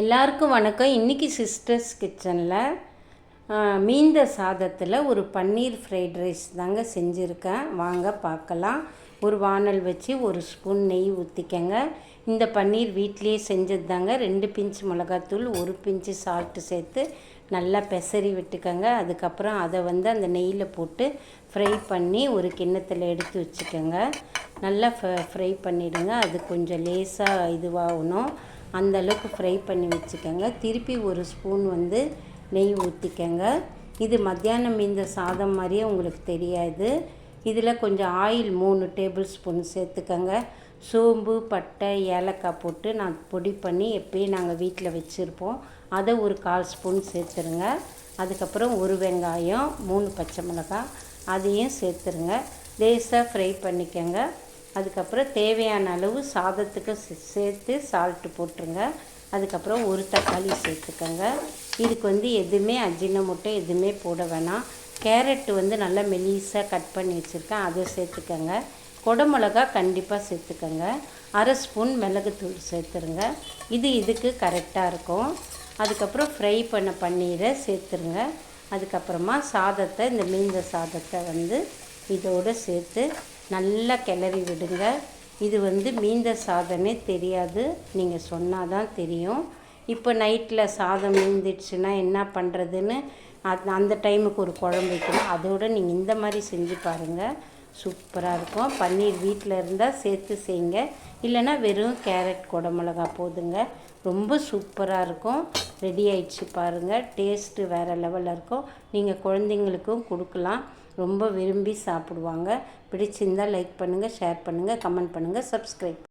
எல்லாருக்கும் வணக்கம். இன்றைக்கி சிஸ்டர்ஸ் கிச்சனில் மீந்த சாதத்தில் ஒரு பன்னீர் ஃப்ரைட் ரைஸ் தாங்க செஞ்சுருக்கேன். வாங்க பார்க்கலாம். ஒரு வானல் வச்சு ஒரு ஸ்பூன் நெய் ஊற்றிக்கங்க இந்த பன்னீர் வீட்லேயே செஞ்சது தாங்க ரெண்டு பிஞ்சு மிளகாத்தூள் ஒரு பிஞ்சு சால்ட்டு சேர்த்து நல்லா பெசரி விட்டுக்கோங்க. அதுக்கப்புறம் அதை வந்து அந்த நெய்யில் போட்டு ஃப்ரை பண்ணி ஒரு கிண்ணத்தில் எடுத்து வச்சுக்கோங்க. நல்லா ஃப்ரை பண்ணிவிடுங்க அது கொஞ்சம் லேசாக இதுவாகணும். அந்தளவுக்கு ஃப்ரை பண்ணி வச்சுக்கோங்க. திருப்பி ஒரு ஸ்பூன் வந்து நெய் ஊற்றிக்கோங்க இது மத்தியானம் இந்த சாதம் மாதிரியே உங்களுக்கு தெரியாது. இதில் கொஞ்சம் ஆயில் மூணு டேபிள் ஸ்பூன் சேர்த்துக்கோங்க. சோம்பு பட்டை ஏலக்காய் போட்டு நான் பொடி பண்ணி எப்பயும் நாங்கள் வீட்டில் வச்சுருப்போம். அதை ஒரு கால் ஸ்பூன் சேர்த்துருங்க. அதுக்கப்புறம் ஒரு வெங்காயம் மூணு பச்சை மிளகாய் அதையும் சேர்த்துருங்க. லேசாக ஃப்ரை பண்ணிக்கோங்க. அதுக்கப்புறம் தேவையான அளவு சாதத்துக்கு சேர்த்து சால்ட்டு போட்டுருங்க. அதுக்கப்புறம் ஒரு தக்காளி சேர்த்துக்கோங்க. இதுக்கு வந்து எதுவுமே அஜின முட்டை எதுவுமே போட வேணாம். கேரட் வந்து நல்லா மெலிசாக கட் பண்ணி வச்சுருக்கேன். அதை சேர்த்துக்கோங்க. கொடமிளகா கண்டிப்பாக சேர்த்துக்கோங்க. அரை ஸ்பூன் மிளகுத்தூள் சேர்த்துருங்க. இது இதுக்கு கரெக்டாக இருக்கும். அதுக்கப்புறம் ஃப்ரை பண்ண பன்னீரை சேர்த்துருங்க. அதுக்கப்புறமா சாதத்தை இந்த மீந்த சாதத்தை வந்து இதோடு சேர்த்து நல்லா கிளறி விடுங்க. இது வந்து மீந்த சாதமே தெரியாது. நீங்கள் சொன்னால் தான் தெரியும். இப்போ நைட்டில் சாதம் மீந்துடுச்சுன்னா என்ன பண்ணுறதுன்னு அது அந்த டைமுக்கு ஒரு குழம்பு வைக்கணும். அதோடு நீங்கள் இந்த மாதிரி செஞ்சு பாருங்கள் சூப்பராக இருக்கும். பன்னீர் வீட்டில் இருந்தால் சேர்த்து செய்யுங்க. இல்லைனா வெறும் கேரட் குடமிளகா போதுங்க. ரொம்ப சூப்பராக இருக்கும். ரெடி ஆயிடுச்சு பாருங்கள் டேஸ்ட்டு வேறு லெவலில் இருக்கும். நீங்கள் குழந்தைங்களுக்கும் கொடுக்கலாம். ரொம்ப விரும்பி சாப்பிடுவாங்க. பிடிச்சிருந்தால் லைக் பண்ணுங்கள் ஷேர் பண்ணுங்கள் கமெண்ட் பண்ணுங்கள் சப்ஸ்கிரைப்